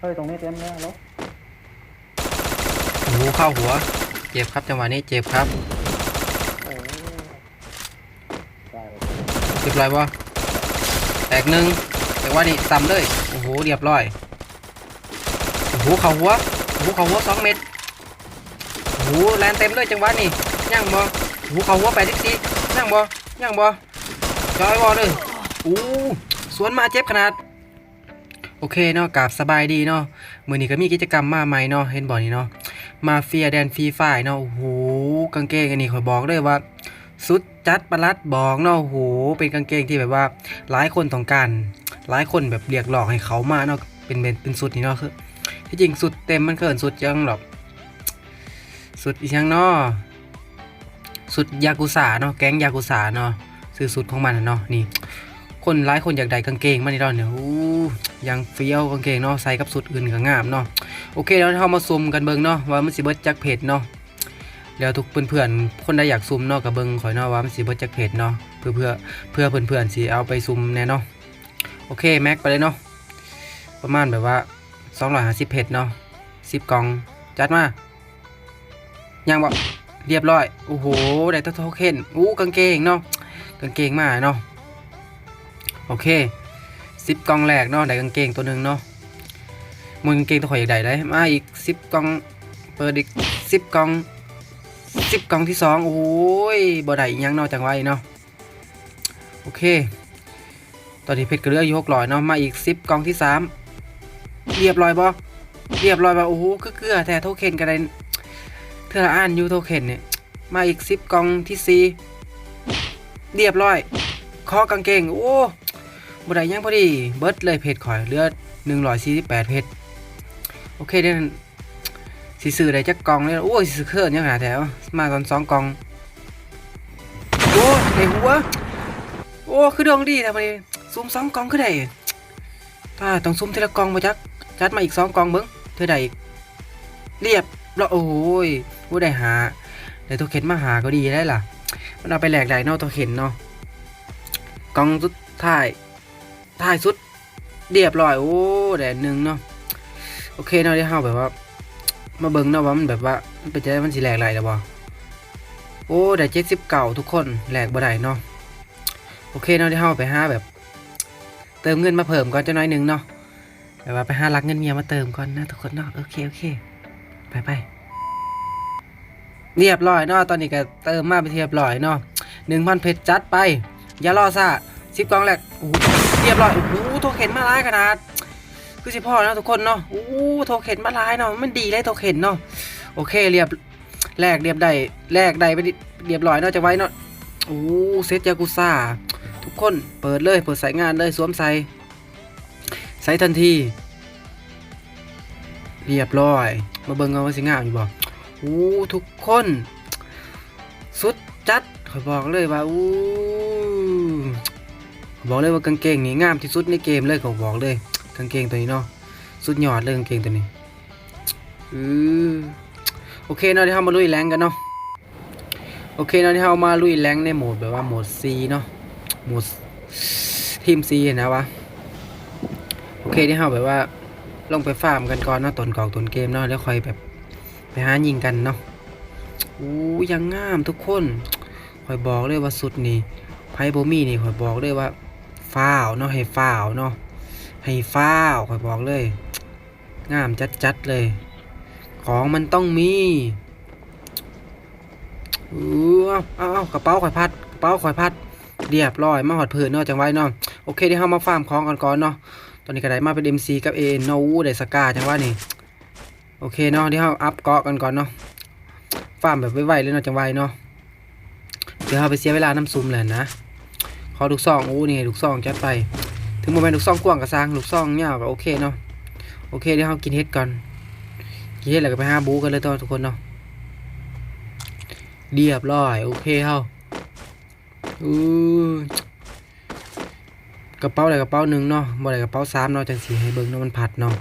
เฮ้ยตรงนี้เต็มเลยรถโอ้โหเข้าหัว เจ็บครับจังหวะนี้เจ็บครับโอ้ได้เลยเรียบร้อยบ่แตกหนึ่งแต่ว่านี่ซ้ำเลยโอ้โหเรียบร้อยโอ้โหเข่าหัวโอ้โหเข่าหัวสองเม็ดโอ้โหแลนเต็มเลยจังหวะนี่ย่างบ่โอ้โหเข่าหัวแปดสิบสี่ย่างบ่ย่างบ่จอยบ่เลยอู้สวนมาเจ็บขนาด โอเคเนาะกราบสบายดีเนาะมือนี้ก็มีกิจกรรมมาใหม่เนาะเห็นบ่นี่เนาะมาเฟียแดนฟรีไฟเนาะโอ้โหกางเกงอันนี้ขอยบอกเลยว่า สุดจัดประลัดบอกเนาะโอ้โหเป็นกางเกงที่แบบว่าหลายคนต้องการหลายคนแบบเรียกร้องให้เขามาเนาะเป็นเป็นเป็นสุดนี่เนาะคือที่จริงสุดเต็มมันเกินสุดยังหรอกสุดอีกยังเนาะสุดยากุซ่าเนาะแก๊งยากุซ่าเนาะซื้อสุดของมันเนาะนี่ คนหลายคนอยากได้กางเกงมานี่เนเนี่ยอู้ยังเฟี้ยวกางเกงเนาะใส่กับสุดอื่นก็งามเนาะโอเคแล้วเรามาซุมกันเบิ่งเนาะว่ามันสิเบิดจักเพจเนาะแล้วทุกเพื่อนๆคนใดอยากซุ่มเนาะกับเบิงข่อยเนาะว่ามันสิเบิดจักเพจเนาะเพื่อเพื่อเพื่อเพื่อนๆสิเอาไปซุ่มแน่เนาะโอเคแม็กไปเลยเนาะประมาณแบบว่า250เพจเนาะ10กล่องจัดมายังบ่เรียบร้อยโอ้โหได้ตัวโทเค็นอู้กางเกงเนาะกางเกงมาเนาะ โอเค10กล่องแรกเนาะได้กางเกงตัวหนึ่งเนาะมึงกางเกงตัวข่อยอยากได้เลยมาอีก10กล่องเปิดอีก10กล่องสิบกล่องที่สองโอ้ยบ่ได้อีกหยังเนอกจากไว้เนาะโอเค ตอนนี้เพชรก็เลืออยู่หกร้อยเนาะมาอีกสิบกล่องที่สามเรียบร้อยบ่เรียบร้อยบ่โอ้โหคือเกลือแต่โทเค็นกันได้เธออ่านยูโทเค็นเนี่ยมาอีกสิบกล่องที่สี่เรียบร้อยคอกางเกงโอ้ บ่ได้ยังพอดีเบิร์ดเลยเพชรข่อยเลือหนึ่งร้อยสี่สิบแปดเพชรโอเคเดี๋ยวนั้นสิซื้อได้จักกองเลยโอ้ยสิซื้อเครื่องยังหาแถวมาตอนสองกองโอ้ในหัวโอ้คือดวงดีแต่พอดีซุ่มสองกองคือได้ถ้าต้องซุ่มทีละกองมาจักจัดมาอีกสองกองเบิ้งเธอได้อีกเรียบแล้วโอ้ยว่าได้หาได้ตัวเข็นมาหาก็ดีได้ล่ะมันเอาไปแหลกได้เนอกตัวเข็นเนาะกองสุดท้าย ท้ายสุดเรียบร้อยโอ้ได้หนึ่งเนาะโอเคเนาะได้เฮาแบบว่า มาเบิ่งเนาะว่ามันแบบว่ามันเป็นจะได้มันสิแหลกไหลแล้วบ่โอ้ได้เจ็ดสิบเก่าทุกคนแหลกบ่ได้เนาะโอเคเนาะที่เฮาไปหาแบบ เติมเงินมาเพิ่มก่อนจะน้อยหนึ่งเนาะแบบว่าไปหารักเงินเมียมาเติมก่อนนะทุกคนเนาะโอเคโอเคไปไปเรียบร้อยเนาะตอนนี้ก็เติมมาไปเรียบร้อยเนาะหนึ่งพันเพชรจัดไป อย่ารอซ่าสิบกองแรกโอ้ รียบร้อยโอ้โหโทเข็นมาหลายขนาด คือสิพ่อเนาะทุกคนเนาะโอ้โทเข็นมาหลายเนาะมันดีเลยโทเข็นเนาะโอเคเรียบแลกเรียบได้แลกได้ไปเรียบร้อยเนาะจะไว้เนาะโอ้เซตยากุซ่าทุกคนเปิดเลยเปิดสายงานเลยสวมใส่ใส่ทันที เรียบร้อย มาเบิ่งเอาว่าสิงามอยู่บ่โอ้ทุกคน สุดจัดขอยบอกเลยว่าอู้ บอกเลยว่ากางเกงนี่งามที่สุดในเกมเลยขอบอกเลยกางเกงตัวนี้เนาะสุดยอดเลยกางเกงตัวนี้อือโอเคเนาะที่เรามาลุยแรงกันเนาะโอเคเนาะที่เรามาลุยแรงในโหมดแบบว่าโหมด C เนาะโหมดทีม C นะวะโอเคที่เราแบบว่าลงไปฟาร์มกันก่อนเนาะตนกอกตนเกมเนาะแล้วค่อยแบบไปหายิงกันเนาะอู้ยังงามทุกคนคอยบอกเลยว่าสุดนี่ไพ่โบมี่นี่คอยบอกเลยว่า ฟ้าวเนาะให้ฟ้าวเนาะให้ฟ้าวคอยบอกเลย งามจัดๆเลย ของมันต้องมีเออเอาเอากระเป๋าข่อยพัดกระเป๋าข่อยพัดเรียบร้อยมาหอดผืนเนาะจังไว้เนาะโอเคเดี๋ยวเรามาฟาร์มของก่อนก่อนเนาะตอนนี้ก็ได้มาเป็น MC กับ A เนาะอู้ได้สกาจังว่านี่โอเคเนาะเดี๋ยวเราอัพเกาะกันก่อนเนาะฟาร์มแบบไวๆเลยเนาะจังไว้เนาะเดี๋ยวเราไปเสียเวลาน้ำซุมเลยนะ ขอลูกซองอู้นี่ลูกซองจัดไป ถึงโมเมนต์ลูกซองกว้างกับซางลูกซองเงาวก็โอเคเนาะโอเคเดี๋ยวเรากินเฮ็ดก่อนกินเฮ็ดแล้วก็ไปหาบูกันเลยตัวทุกคนเนาะเรียบร้อยโอเคเฮาอือกระเป๋าอะไรกระเป๋าหนึ่งเนาะบ่อะไรกระเป๋าสามเนาะจังสีให้เบิ่งเนาะมันผัดเนาะ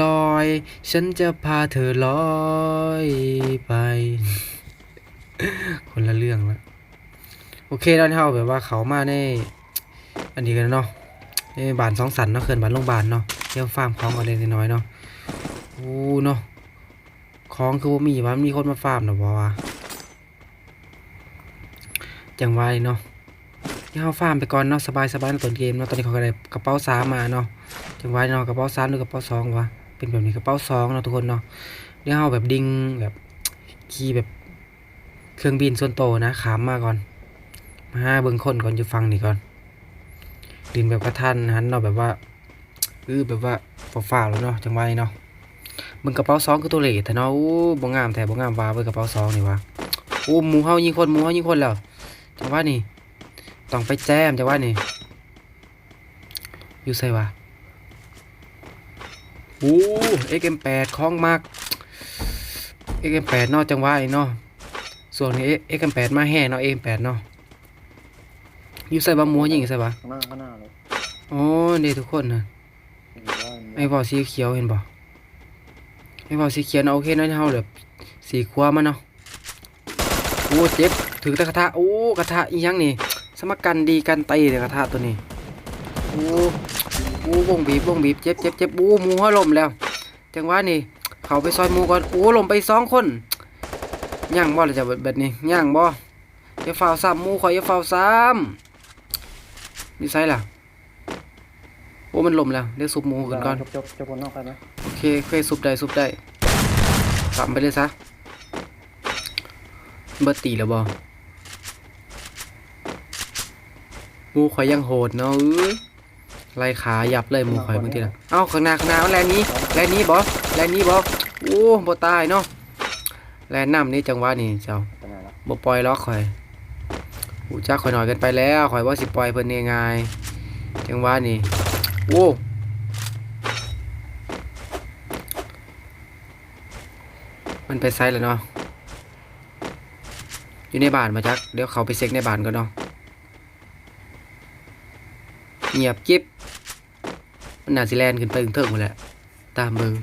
ลอย ฉันจะพาเธอลอยไป คนละเรื่องละ โอเคแล้วเท่าแบบว่าเขามาใน อันนี้กันเนาะเอ้ยบานสองสันเนาะเขื่อนบานโรงพยาบาลเนาะเตรียมฟาร์มของกันเล็กน้อยเนาะโอ้เนาะของคือว่ามีว่ามีคนมาฟาร์มหรอวะวะจังไวเนาะที่เขาฟาร์มไปก่อนเนาะสบายสบายในต้นเกมเนาะตอนนี้เขาก็ได้กระเป๋าสามมาเนาะจังไวเนาะกระเป๋าสามหรือกระเป๋าสองวะเป็นแบบนี้กระเป๋าสองเนาะทุกคนเนาะเดี๋ยวเขาแบบดิงแบบขี่แบบเครื่องบินส่วนโตนะขามมาก่อน มาหาเบิ่งคนก่อนจะฟังนี่ก่อนดินแบบกระทันหันเนาะแบบว่าเออแบบว่าฝ่าๆแล้วเนาะจังไวเนาะมึงกระเป๋าซองคือตัวเล่แต่เนาะโอ้บ่งามแต่บ่งามว่าเบิ่งกระเป๋าซองนี่วะโอ้หมูเฮายิงคนหมูเฮายิงคนแล้วจังว่านี่ต้องไปแจมจังว่านี่อยู่ไสวะโอ้ XM8 ของมาก XM8 เกมแปดนาะจังว่านี่เนาะส่วนนี้ XM8 มแปดมาแห่เนาะ XM8 เนาะ อยู่ไสบ่หมูเฮายิงไสวะข้างหน้าข้างหน้าเลยอ๋อเด็กทุกคนนะเห็นว่าไอ้บอสีเขียวเห็นบ่ไอ้บอสีเขียวเนาะโอเคเนาะเฮาแบบสีขวามันเนาะโอ้เจ็บถือแต่กระทะโอ้กระทะอีหยังนี่ สมกันดีกันไตเลยกระทะตัวนี้โอ้โอ้วงบีบวงบีบเจ็บเจ็บเจ็บโอ้หมูหัวลมแล้วจังหวะนี่เขาไปซอยหมูก่อนโอ้ลมไปสองคนย่างบ่เลยจ้ะแบบแบบนี้ย่างบ่อย่าฝ้าวซ้ำหมูข่อยอย่าฝ้าวซ้ำ นี่ไสล่ะ โอ้มันลมแล้ว เดี๋ยวซุปหมูกันก่อน จบจบจบบนนอกไปไหมโอเคเคยซุปได้ซุปได้กลับไปเลยซะ เบิดตีแล้วบอหมูข่อยยังโหดเนาะเอ้ยไล่ขายับเลยหมูข่อยบางทีละเอ้าข้างหน้าข้างหน้าแลนนี้แลนนี้บอแลนนี้บอโอ้บ่ตายเนาะแลนน้ำนี่จังหวะนี่เจ้าเป็นไงล่ะบ่ปล่อยล็อกข่อย หูจักข่อยหน่อยกันไปแล้วข่อยว่าสิปล่อยเพิ่นเองไงจังหวะนี่โอ้มันไปไซส์แล้วเนาะอยู่ในบ้านมาจักเดี๋ยวเขาไปเซ็กในบ้านก่อนเนาะเงียบกิ๊บมันน่าสิแลนขึ้นไปถึงเถิงหมดแหละตามเบิง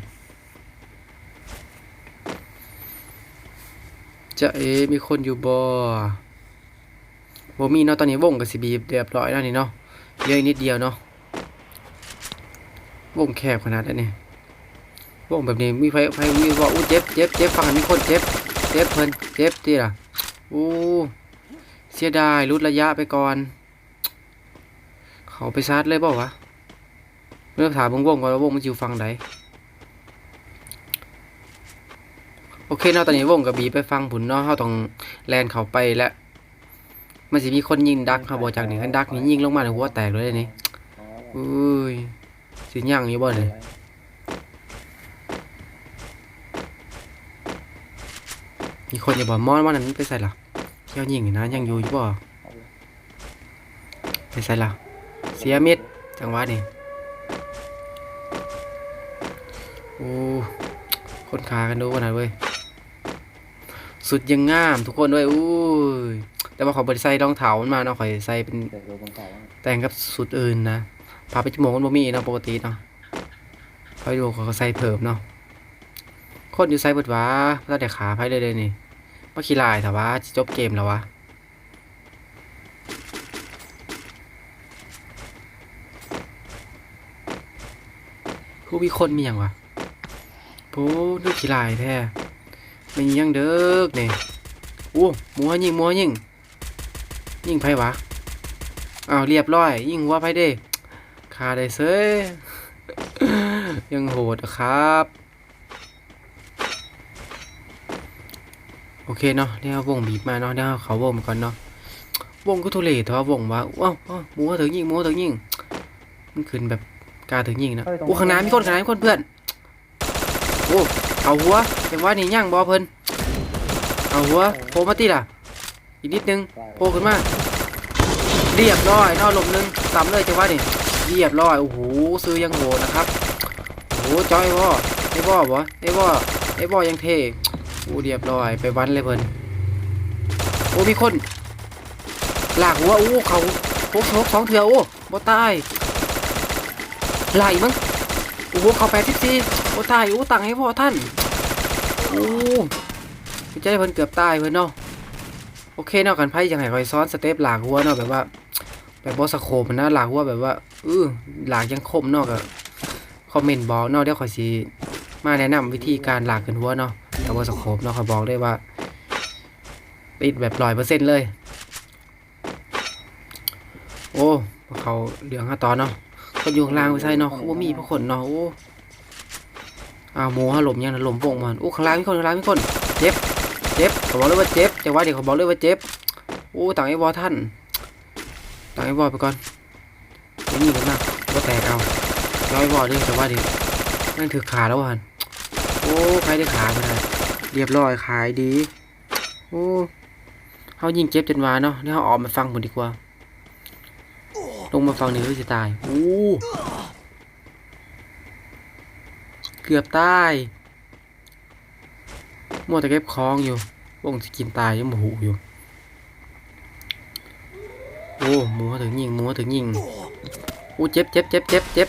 จะเอมีคนอยู่บ่ บ่มีเนาะตอนนี้วงกับสิบีบเรียบร้อยแล้วนี่เนาะเหลืออีกนิดเดียวเนาะวงแคบขนาดนั้นนี่วงแบบนี้มีไฟไฟมีว่าอู้เจ็บเจ็บเจ็บฝั่งนี้คนเจ็บเจ็บเพิ่นเจ็บที่ล่ะอู้เสียดายลดระยะไปก่อน เขาไปชาร์จเลยเปล่าวะเริ่มถามวงวงก่อนว่าวงมันอยู่ฟังไหนโอเคเนาะตอนนี้วงกับบีไปฟังผุนเนาะเฮาต้องแลนเขาไปแล้ว มันสิมีคนยิงดักครับบ่จากนี่คันดักนี่ยิงลงมาในหัวแตกเลยนี่อุ้ยสิย่างอยู่บ่นี่มีคนอย่าบ่มอนมันนั้นไปใส่ล่ะเที่ยวยิงนี่นะยังอยู่อยู่บ่ไปใส่ล่ะเสียม็ดจังหวะนี่โอ้คนขากันดูขนาดเว้ย สุดยังงามทุกคนด้วยอุ้ยแต่ว่าขอบริใส่รองเท้ามันมาเนาะข่อยใส่เป็นเดี๋ยวบนเก่าวแต่งกับสุดอื่นนะพาไปจมูกมันบ่มีเนาะปกติเนาะคอยดูเขาใส่เพิ่มเนาะคนอยู่ใส่เบิดวะถ้าแต่ขาไปเลยเลยนี่มาขี้ลายแต่ว่าจบเกมแล้ววะผู้มีคนมีอย่างวะโอ้นึกขี้ลายแท้ ไม่มีหยังเด้อนี่โอ้หมัวยิงหมัวยิงยิงไผวะอ้าวเรียบร้อย ยิงหัวไปเด้คาได้เซยยังโหดอะครับ โอเคเนาะเดี๋ยววงบีบมาเนาะเดี๋ยวเขาวงมาก่อนเนาะวงก็ทุเรศเถอะวงว่าว้าวว้าวหมูถึงยิงหมูถึงยิงมันขึ้นแบบกล้าถึงยิงนะโอ้ข้างหน้ามีคนข้างหน้ามีคนเพื่อนโอ้ เอาหัวแต่ว่านี่ย่างบอเพิ่นเอาหัวโผล่มาตีล่ะ อีกนิดนึงโผล่ขึ้นมา เรียบร้อยนอกลมนึงซ้ำเลยจังหวะนี่เรียบร้อยโอ้โหซื้อยังโหนะครับโอ้โหจอยไอ้บ่ไอ้บ่บ่ไอ้บ่ไอ้บ่ยังเท่โอ้เรียบร้อยไปวันเลยเพิ่นโอ้มีคนหลากหัวโอ้เขาโอ้โหสองเถื่อโอ้บ่ตายไหลมั้งโอ้โหเขาแปดสิบสี่โอ้ตายโอ้ตังให้พ่อท่าน โอ้พี่ใจเพิ่นเกือบตายเพิ่นเนาะโอเคเนาะกันไพ่ยังไงคอยซ้อนสเต็ปหลากหัวเนาะแบบว่าแบบบบอสโคมันนะหลากว่าแบบว่าเออหลากยังคมเนอกอะคอมเมนต์บอกเนอกเดี๋ยวขอยสิมาแนะนำวิธีการหลากขึ้นหัวเนาะแต่บอสโคปเนาะขอยบอกได้ว่าติดแบบร้อยเปอร์เซ็นต์เลย โอ้เขาเหลืองห้าตอนเนาะคนอยู่ข้างล่างไปใส่เนาะว่ามีพวกคนเนาะโอ้ อ้าวหมูฮะหลมยังนะหลมวงมันโอ้ข้างล่างมีคนข้างล่างมีคนเจ็บเจ็บเขาบอกเลยว่าเจ็บจังหวะเดี๋ยวเขาบอกเลยว่าเจ็บโอ้ต่างไอ้บอท่านต่างไอ้บอไปก่อนไม่มีกันมากก็แตกเอาราไอ้บอด้วยแต่ว่าเดี๋ยวนั่นถือขาแล้วหันโอ้ใครได้ขาไปได้เรียบร้อยขายดีโอ้เขายิงเจ็บจนวาเนาะนี่เขาออกมาฟังผมดีกว่า ลงมาฟังนี่ก็จะตายโอ้ กือบตายมัวแต่เก็บของอยู่วงจะกินตายยังโมโหอยู่ โอ้หมูถึงยิงหมูถึงยิงโอ้เจ็บเจ็บเจ็บเจ็บเจ็บ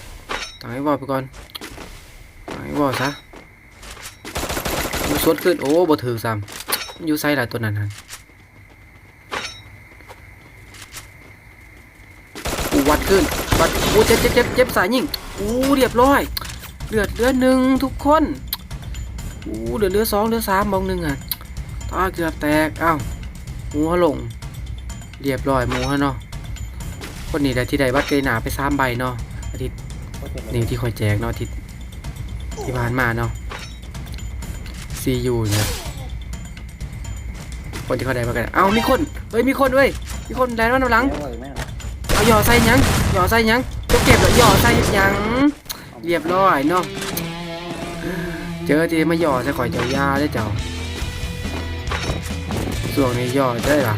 ตายไอ้วอไปก่อนตายไอ้วอซะโอ้สวดขึ้นโอ้บ่ถือซ้ำอยู่ไซหลายตัวนั้นฮะอูวัดขึ้นวัดอูเจ็บเจ็บเจ็บเจ็บสายยิงอูเรียบร้อย เลือดเลือดหนึ่งทุกคนอู้เลือดเลือดสองเลือดสามบองหนึ่งอะตาเกือบแตกอ้าวหมูฮะลง เรียบร้อยหมูฮะเนาะคนนี้ได้ที่ได้วัดเกยหนาไปสามใบเนาะอาทิตย์นี่ที่คอยแจกเนาะอาทิตย์ที่ผ่านมาเนาะซียูเนี่ยคนที่เขาได้มากันเอ้ามีคนเฮ้ยมีคนเว้ยมีคนแลนด์มาหลังเลี้ยงไว้แม่งเอาหย่อใส่ยังหย่อใส่ยังจะเก็บแล้วหย่อใส่ยัง เรียบร้อยเนาะเจอทีมาหย่อใส่ข่อยเจ้ายาได้เจ้าส่วนนี้หย่อได้ล่ะ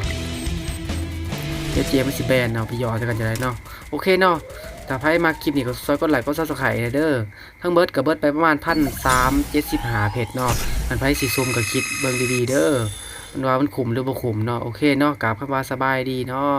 เจเจมันสิแบนเนาะไปหย่อใส่กันจะได้เนาะโอเคเนาะถ้าใครมาคลิปนี้ก็ซอยกดไลค์กดซับสไครต์เด้อทั้งเบิร์ดกับเบิร์ดไปประมาณพันสามเจ็ดสิบหาเพจเนาะมันไพ่สีซุ่มกับคิดเบิ่งดีๆเด้อมันว่ามันขุมหรือบ่ขุมเนาะโอเคเนาะกราบคำว่าสบายดีเนาะ